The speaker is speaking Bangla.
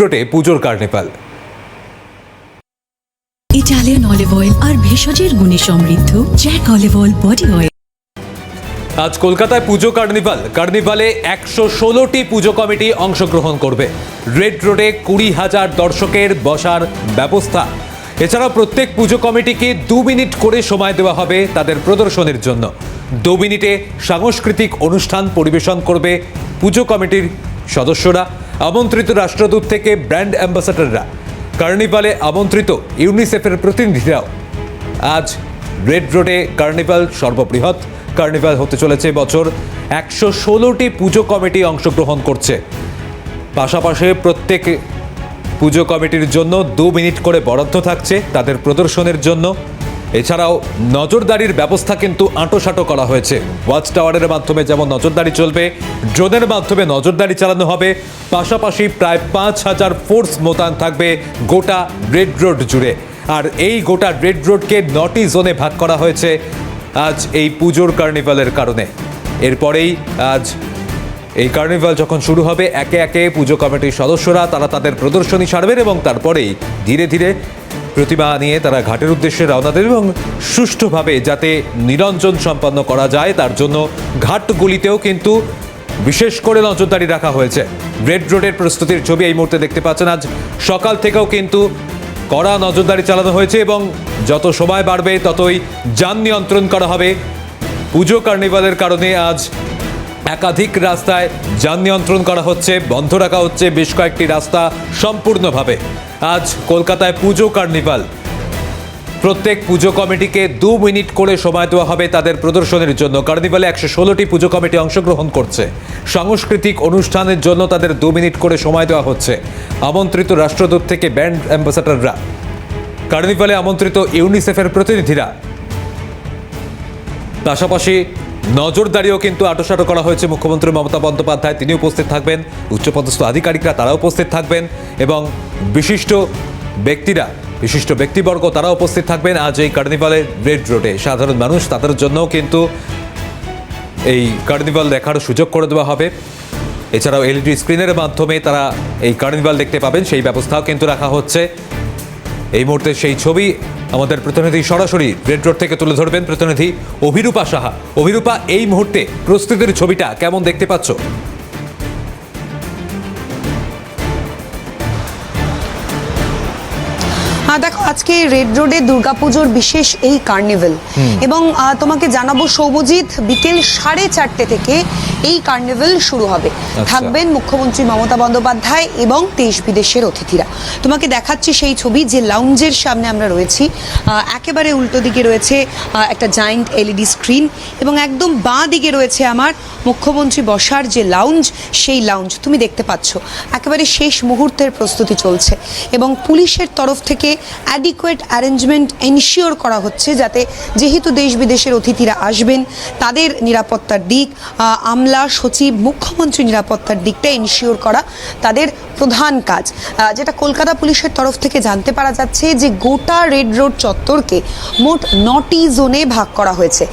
রোডে পুজোর কার্নিভাল। ইটালিয়ান অলিভ অয়েল আর ভেষজের গুণে সমৃদ্ধ Jack olive oil body oil. আজ কলকাতায় পুজো কার্নিভাল। কার্নিভালে একশো ষোলোটি পুজো কমিটি অংশগ্রহণ করবে। রেড রোডে কুড়ি হাজার দর্শকের বসার ব্যবস্থা। এছাড়াও প্রত্যেক পুজো কমিটিকে দু মিনিট করে সময় দেওয়া হবে তাদের প্রদর্শনের জন্য। দু মিনিটে সাংস্কৃতিক অনুষ্ঠান পরিবেশন করবে পুজো কমিটির সদস্যরা। আমন্ত্রিত রাষ্ট্রদূত থেকে ব্র্যান্ড অ্যাম্বাসাডাররা, কার্নিভালে আমন্ত্রিত ইউনিসেফের প্রতিনিধিরাও। আজ রেড রোডে কার্নিভাল সর্ববৃহৎ। কার্নিভাল হতে চলেছে বছর একশো ষোলোটি পুজো কমিটি অংশগ্রহণ করছে। পাশাপাশি প্রত্যেক পুজো কমিটির জন্য দু মিনিট করে বরাদ্দ থাকছে তাদের প্রদর্শনের জন্য। এছাড়াও নজরদারির ব্যবস্থা কিন্তু আঁটোসাঁটো করা হয়েছে। ওয়াচ টাওয়ারের মাধ্যমে যেমন নজরদারি চলবে, ড্রোনের মাধ্যমে নজরদারি চালানো হবে। পাশাপাশি প্রায় পাঁচ হাজার ফোর্স মোতায়েন থাকবে গোটা রেড রোড জুড়ে। আর এই গোটা রেড রোডকে নটি জোনে ভাগ করা হয়েছে আজ এই পুজোর কার্নিভালের কারণে। এরপরেই আজ এই কার্নিভাল যখন শুরু হবে, একে একে পুজো কমিটির সদস্যরা তারা তাদের প্রদর্শনী সারবেন এবং তারপরেই ধীরে ধীরে প্রতিমা নিয়ে তারা ঘাটের উদ্দেশ্যে রওনা দেবেন এবং সুষ্ঠুভাবে যাতে নিরঞ্জন সম্পন্ন করা যায়, তার জন্য ঘাটগুলিতেও কিন্তু বিশেষ করে নজরদারি রাখা হয়েছে। রেড রোডের প্রস্তুতির ছবি এই মুহূর্তে দেখতে পাচ্ছেন। আজ সকাল থেকেও কিন্তু কড়া নজরদারি চালানো হয়েছে এবং যত সময় বাড়বে ততই যান নিয়ন্ত্রণ করা হবে। পুজো কার্নিভালের কারণে আজ একাধিক রাস্তায় যান নিয়ন্ত্রণ করা হচ্ছে, বন্ধ রাখা হচ্ছে বেশ কয়েকটি রাস্তা সম্পূর্ণভাবে। আজ কলকাতায় পুজো কার্নিভাল। প্রত্যেক পুজো কমিটিকে দু মিনিট করে সময় দেওয়া হবে তাদের প্রদর্শনের জন্য। কার্নিভালে একশো ষোলোটি পুজো কমিটি অংশগ্রহণ করছে। সাংস্কৃতিক অনুষ্ঠানের জন্য তাদের দু মিনিট করে সময় দেওয়া হচ্ছে। আমন্ত্রিত রাষ্ট্রদূত থেকে ব্যান্ড অ্যাম্বাসাডাররা। কার্নিভালে আমন্ত্রিত ইউনিসেফের প্রতিনিধিরা। পাশাপাশি নজরদারিও কিন্তু আটোসাটো করা হয়েছে। মুখ্যমন্ত্রী মমতা বন্দ্যোপাধ্যায় তিনি উপস্থিত থাকবেন। উচ্চপদস্থ আধিকারিকরা তারাও উপস্থিত থাকবেন এবং বিশিষ্ট ব্যক্তিরা, বিশিষ্ট ব্যক্তিবর্গ তারা উপস্থিত থাকবেন। আজ এই কার্নিভালের রেড রোডে সাধারণ মানুষ তাদের জন্যও কিন্তু এই কার্নিভাল দেখার সুযোগ করে দেওয়া হবে। এছাড়াও এলইডি স্ক্রিনের মাধ্যমে তারা এই কার্নিভাল দেখতে পাবেন। সেই ব্যবস্থাও কিন্তু রাখা হচ্ছে। এই মুহূর্তে সেই ছবি আমাদের প্রতিনিধি সরাসরি রেড রোড থেকে তুলে ধরবেন প্রতিনিধি অভিরূপা সাহা। অভিরূপা, এই মুহূর্তে প্রস্তুতির ছবিটা কেমন দেখতে পাচ্ছ? দেখো আজকে রেড রোডে দুর্গাপুজোর বিশেষ এই কার্নিভেল এবং তোমাকে জানাব সৌমজিৎ বিকেল সাড়ে চারটে থেকে এই কার্নিভেল শুরু হবে। থাকবেন মুখ্যমন্ত্রী মমতা বন্দ্যোপাধ্যায় এবং দেশ বিদেশের অতিথিরা। তোমাকে দেখাচ্ছি সেই ছবি যে লাউঞ্জের সামনে আমরা রয়েছি। একেবারে উল্টো দিকে রয়েছে একটা জায়েন্ট এলইডি স্ক্রিন এবং একদম বাঁ দিকে রয়েছে আমার মুখ্যমন্ত্রী বসার যে লাউঞ্জ সেই লাউঞ্জ তুমি দেখতে পাচ্ছ একেবারে শেষ মুহূর্তের প্রস্তুতি চলছে। এবং পুলিশের তরফ থেকে অ্যাডিকুয়েট অ্যারেঞ্জমেন্ট এনশিওর করা হচ্ছে যাতে যেহেতু দেশ বিদেশের অতিথিরা আসবেন, তাদের নিরাপত্তার দিক আমলা সচিব মুখ্যমন্ত্রী নিরাপত্তার দিকটা এনশিওর করা তাদের প্রধান কাজ। যেটা কলকাতা পুলিশের তরফ থেকে জানতে পারা যাচ্ছে যে গোটা রেড রোড চত্বরকে মোট নটি জোনে ভাগ করা হয়েছে।